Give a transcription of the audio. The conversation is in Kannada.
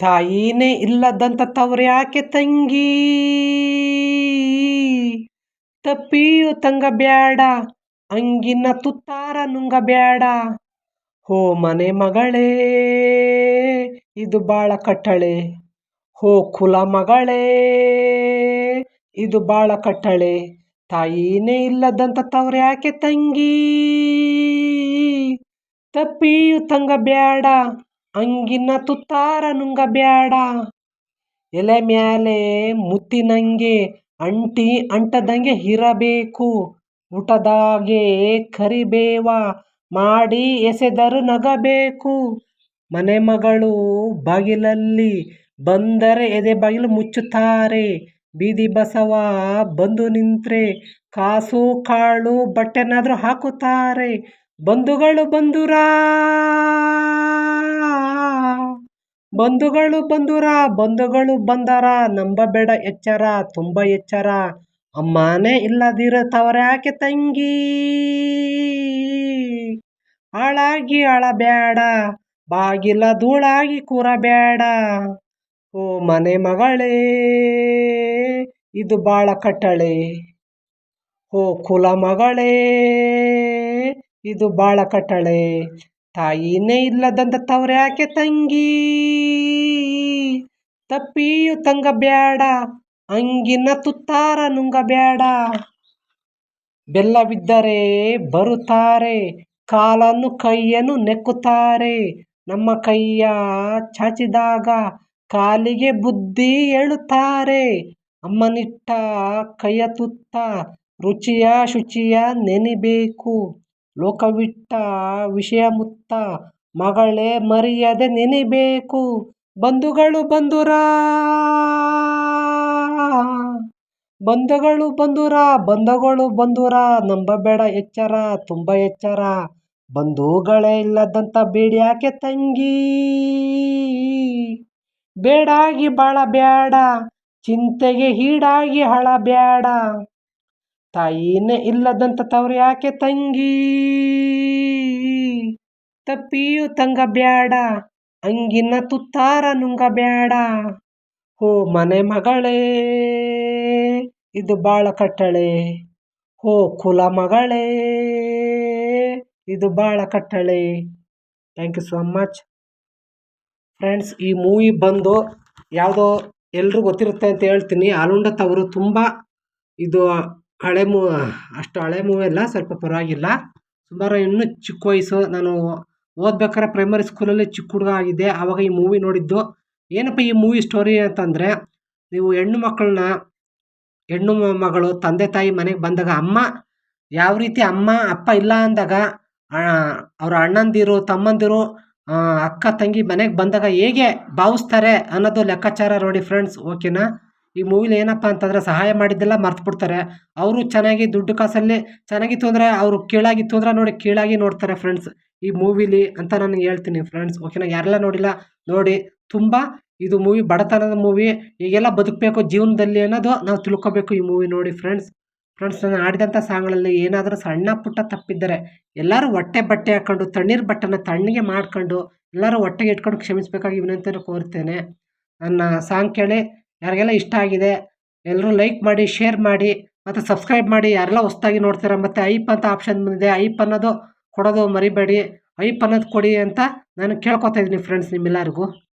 ತಾಯಿನೇ ಇಲ್ಲದಂತ ತವ್ರ್ಯಾಕೆ ತಂಗಿ? ತಪ್ಪಿಯು ತಂಗ ಬ್ಯಾಡ, ಅಂಗಿನ ತುತ್ತಾರ ನುಂಗ ಬ್ಯಾಡ. ಹೋ ಮನೆ ಮಗಳೇ, ಇದು ಬಾಳ ಕಟ್ಟಳೆ. ಹೋ ಕುಲ ಮಗಳೇ, ಇದು ಬಾಳ ಕಟ್ಟಳೆ. ತಾಯಿನೇ ಇಲ್ಲದಂತ ತವ್ರ್ಯಾಕೆ ತಂಗಿ? ತಪ್ಪಿಯು ತಂಗ ಬ್ಯಾಡ. ಅಂಗಿನ ತುತ್ತಾರ ನುಂಗ ಬ್ಯಾಡ ಎಲೆ ಮ್ಯಾಲೆ ಮುತ್ತಿನಂಗೆ ಅಂಟಿ ಅಂಟದಂಗೆ ಇರಬೇಕು. ಊಟದಾಗೆ ಕರಿಬೇವ ಮಾಡಿ ಎಸೆದರು ನಗಬೇಕು. ಮನೆ ಮಗಳು ಬಾಗಿಲಲ್ಲಿ ಬಂದರೆ ಎದೆ ಬಾಗಿಲು ಮುಚ್ಚುತ್ತಾರೆ. ಬೀದಿ ಬಸವ ಬಂದು ನಿಂತ್ರೆ ಕಾಸು ಕಾಳು ಬಟ್ಟೆನಾದರೂ ಹಾಕುತ್ತಾರೆ. ಬಂಧುಗಳು ಬಂದುರಾ ಬಂಧುಗಳು ಬಂದುರ ಬಂಧುಗಳು ಬಂದರ. ನಂಬಬೇಡ ಎಚ್ಚರ, ತುಂಬ ಎಚ್ಚರ. ಅಮ್ಮನೇ ಇಲ್ಲದಿರ ತವರ್ಯಾಕೆ ತಂಗಿ. ಹಾಳಾಗಿ ಅಳಬೇಡ ಬಾಗಿಲ ಧೂಳಾಗಿ ಕೂರಬೇಡ. ಓ ಮನೆ ಮಗಳೇ, ಇದು ಬಾಳ ಕಟ್ಟಳೆ. ಓ ಕುಲ ಮಗಳೇ. ಇದು ಬಾಳ ಕಟ್ಟಳೆ. ತಾಯಿನೇ ಇಲ್ಲದಂತ ತವರ್ಯಾಕೆ ತಂಗಿ? ತಪ್ಪಿಯು ತಂಗ ಬ್ಯಾಡ, ಅಂಗಿನ ತುತ್ತಾರ ನುಂಗ ಬ್ಯಾಡ. ಬೆಲ್ಲವಿದ್ದರೆ ಬರುತ್ತಾರೆ, ಕಾಲನ್ನು ಕೈಯನ್ನು ನೆಕ್ಕುತ್ತಾರೆ. ನಮ್ಮ ಕೈಯ ಚಾಚಿದಾಗ ಕಾಲಿಗೆ ಬುದ್ಧಿ ಹೇಳುತ್ತಾರೆ ಅಮ್ಮನಿಟ್ಟ ಕೈಯ ತುತ್ತ ರುಚಿಯ ಶುಚಿಯ ನೆನಿಬೇಕು. ಲೋಕವಿಟ್ಟ ವಿಷಯ ಮುತ್ತ ಮಗಳೇ ಮರೆಯದೆ ನೆನೆಬೇಕು. ಬಂಧುಗಳು ಬಂಧುರ. ಬಂಧುಗಳು ಬಂದುರ ಬಂಧುಗಳು ಬಂದುರ ನಂಬಬೇಡ ಎಚ್ಚರ, ತುಂಬ ಎಚ್ಚರ. ಬಂಧುಗಳೇ ಇಲ್ಲದಂತ ಬೇಡ್ಯಾಕೆ ತಂಗಿ? ಬೇಡಾಗಿ ಬಾಳ ಬೇಡ ಚಿಂತೆಗೆ ಹೀಡಾಗಿ ಹಳ ಬ್ಯಾಡ ತಾಯಿನೇ ಇಲ್ಲದಂತ ತವ್ರು ಯಾಕೆ ತಂಗಿ? ತಪ್ಪಿಯು ತಂಗ ಬ್ಯಾಡ ಅಂಗಿನ ತುತ್ತಾರ ನುಂಗ ಬ್ಯಾಡ ಹೋ ಮನೆ ಮಗಳೇ, ಇದು ಬಾಳ ಕಟ್ಟಳೆ. ಹೋ ಕುಲ ಮಗಳೇ, ಇದು ಬಾಳ ಕಟ್ಟಳೆ. Thank you so much friends ಈ ಮೂವಿ ಬಂದು ಯಾವುದೋ ಎಲ್ರಿಗೂ ಗೊತ್ತಿರುತ್ತೆ ಅಂತ ಹೇಳ್ತೀನಿ. ಆಲುಂಡ ತವರು ತುಂಬ ಇದು ಹಳೆ ಮೂ, ಅಷ್ಟು ಹಳೆ ಮೂವಿ ಅಲ್ಲ, ಸ್ವಲ್ಪ ಪರವಾಗಿಲ್ಲ. ಸುಮಾರು ಇನ್ನೂ ಚಿಕ್ಕ ವಯಸ್ಸು, ನಾನು ಓದ್ಬೇಕಾದ್ರೆ ಪ್ರೈಮರಿ ಸ್ಕೂಲಲ್ಲಿ ಚಿಕ್ಕ ಹುಡುಗ ಆಗಿದ್ದೆ, ಆವಾಗ ಈ ಮೂವಿ ನೋಡಿದ್ದು. ಏನಪ್ಪ ಈ ಮೂವಿ ಸ್ಟೋರಿ ಅಂತಂದರೆ, ನೀವು ಹೆಣ್ಣು ಮಕ್ಕಳನ್ನ, ಹೆಣ್ಣು ಮಗಳು, ತಂದೆ ತಾಯಿ ಮನೆಗೆ ಬಂದಾಗ ಅಮ್ಮ, ಯಾವ ರೀತಿ ಅಮ್ಮ, ಅಪ್ಪ ಇಲ್ಲ ಅಂದಾಗ ಅವರ ಅಣ್ಣಂದಿರು, ತಮ್ಮಂದಿರು ಅಕ್ಕ, ತಂಗಿ ಮನೆಗೆ ಬಂದಾಗ ಹೇಗೆ ಭಾವಿಸ್ತಾರೆ ಅನ್ನೋದು ಲೆಕ್ಕಾಚಾರ ನೋಡಿ ಫ್ರೆಂಡ್ಸ್ ಓಕೆನಾ ಈ ಮೂವಿಲಿ ಏನಪ್ಪ ಅಂತಂದರೆ ಸಹಾಯ ಮಾಡಿದ್ದೆಲ್ಲ ಮರ್ತು ಬಿಡ್ತಾರೆ. ಅವರು ಚೆನ್ನಾಗಿ ದುಡ್ಡು ಕಾಸಲ್ಲಿ ಚೆನ್ನಾಗಿತ್ತು ಅಂದರೆ ಅವರು ಕೀಳಾಗಿತ್ತು ಅಂದರೆ ನೋಡಿ ಕೀಳಾಗಿ ನೋಡ್ತಾರೆ ಫ್ರೆಂಡ್ಸ್ ಈ ಮೂವಿಲಿ ಅಂತ ನಾನು ಹೇಳ್ತೀನಿ ಫ್ರೆಂಡ್ಸ್ ಓಕೆನಾ ಯಾರೆಲ್ಲ ನೋಡಿಲ್ಲ, ನೋಡಿ. ತುಂಬ ಇದು ಮೂವಿ ಬಡತನದ ಮೂವಿ. ಈಗೆಲ್ಲ ಬದುಕಬೇಕು ಜೀವನದಲ್ಲಿ ಅನ್ನೋದು ನಾವು ತಿಳ್ಕೊಬೇಕು ಈ ಮೂವಿ ನೋಡಿ ಫ್ರೆಂಡ್ಸ್ ಫ್ರೆಂಡ್ಸ್ ನಾನು ಆಡಿದಂಥ ಸಾಂಗ್ಗಳಲ್ಲಿ ಏನಾದರೂ ಸಣ್ಣ ಪುಟ್ಟ ತಪ್ಪಿದ್ದಾರೆ ಎಲ್ಲರೂ ಹೊಟ್ಟೆ ಬಟ್ಟೆ ಹಾಕ್ಕೊಂಡು ತಣ್ಣೀರು ಬಟ್ಟೆನ ತಣ್ಣಗೆ ಮಾಡ್ಕೊಂಡು ಎಲ್ಲರೂ ಹೊಟ್ಟೆಗೆ ಇಟ್ಕೊಂಡು ಕ್ಷಮಿಸಬೇಕಾಗಿ ವಿನಂತಿಯನ್ನು ಕೋರ್ತೇನೆ ನನ್ನ ಸಾಂಗ್ ಕೇಳಿ. ಯಾರಿಗೆಲ್ಲ ಇಷ್ಟ ಆಗಿದೆ, ಎಲ್ಲರೂ ಲೈಕ್ ಮಾಡಿ ಶೇರ್ ಮಾಡಿ ಮತ್ತು ಸಬ್ಸ್ಕ್ರೈಬ್ ಮಾಡಿ, ಯಾರೆಲ್ಲ ಹೊಸ್ದಾಗಿ ನೋಡ್ತೀರ ಮತ್ತು ಐಪ್ ಅಂತ ಆಪ್ಷನ್ ಬಂದಿದೆ, ಐಪ್ ಅನ್ನೋದು ಕೊಡೋದು ಮರಿಬೇಡಿ, ಐಪ್ ಅನ್ನೋದು ಕೊಡಿ ಅಂತ ನಾನು ಕೇಳ್ಕೊತಾ ಇದ್ದೀನಿ ಫ್ರೆಂಡ್ಸ್ ನಿಮ್ಮೆಲ್ಲರಿಗೂ.